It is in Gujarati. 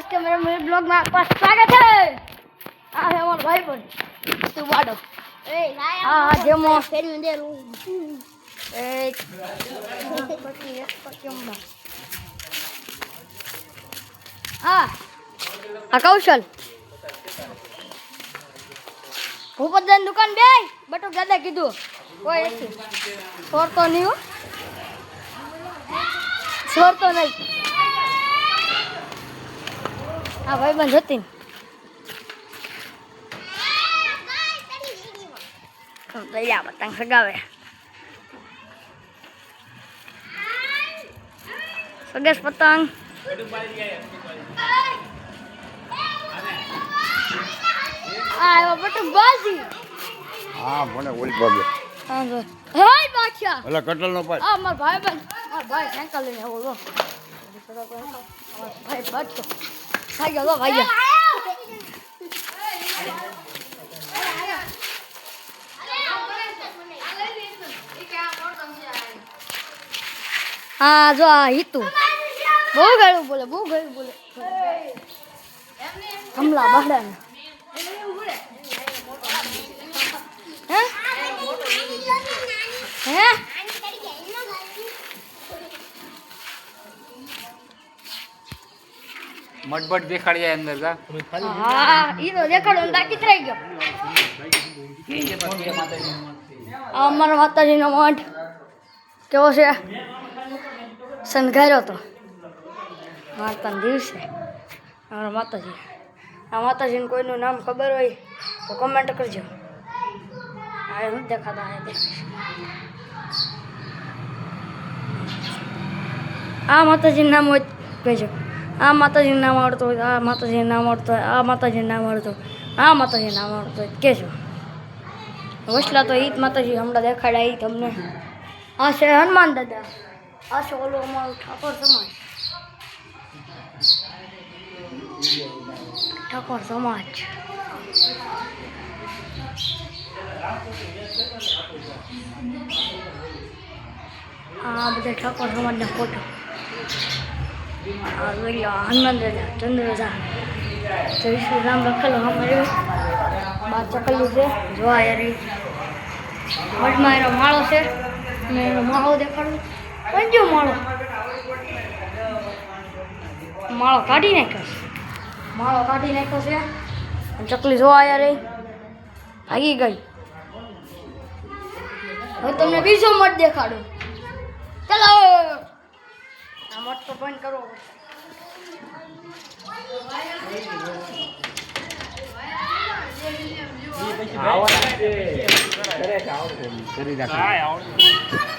આજ કે મારા મેરે બ્લોગમાં આપકા સ્વાગત છે. આ હે મારો ભાઈ પણ. તું વાડો. એ ના હા હા જેમો ફેરી ઉંદે રૂ એ પતિ એક પત્યંબા હા. આ કૌશલ. ભૂપતદાન દુકાન બે બટુક દાદા કીધું. કોઈ નથી. છોડતો નહીં છોડતો નહીં. હા ભાઈ બંધ હતી તૈયાર પતંગ સગાવે. સગેશ પતંગ. આવ્યો બટુક બાજી. હા મને ઓલી પગે હા જો. હાય બાદશાહ એટલે કટલ નો પાડ આ માર ભાઈ બંધ. માર ભાઈ સાયકલ લઈને આવો લો. અમાર ભાઈ બાદશો ભાઈ ગયો ભાઈ ગયો હા જો આ હિતુ બહુ ગળું બોલે બહુ ગળું બોલે કમલા બહડાને મટબટ દેખાડી જાય અંદર કા હા ઈ તો દેખાડો ને તાકીદ થઈ ગયો. આ અમારો માતાજીનો મઠ કેવો છે? સંઘાર્યો તો. માતા દિવસે. અમારા માતાજી. આ માતાજીને કોઈનું નામ ખબર હોય તો કમેન્ટ કરજો. આ હું દેખાતા આ દેખાય માતાજીનું નામ હોય કહેજો. આ માતાજીનું નામ આવડતું હોય આ માતાજીનું નામ આવડતું હોય આ માતાજીનું નામ આવડતું આ માતાજીનું નામ આવડતું હોય કહેજો વસલા તો ઈ જ માતાજી હમણાં દેખાડ્યા ઈ તમને આ છે હનુમાન દાદા આ છે ઓલો અમારો ઠાકોર સમાજ ઠાકોર સમાજ આ બધા ઠાકોર સમાજના ફોટો હનુમાન દાદા ચંદ્રદા જય શ્રી રામ લખેલો છે જોવા યાર એનો માળો છે માળો દેખાડું માળો માળો કાઢી નાખ્યો માળો કાઢી નાખ્યો છે ચકલી જોવા યાર ભાગી ગઈ હવે તમને બીજો મઠ દેખાડું ચલો મઠ તો બંધ કરવો પડશે કરી નાખી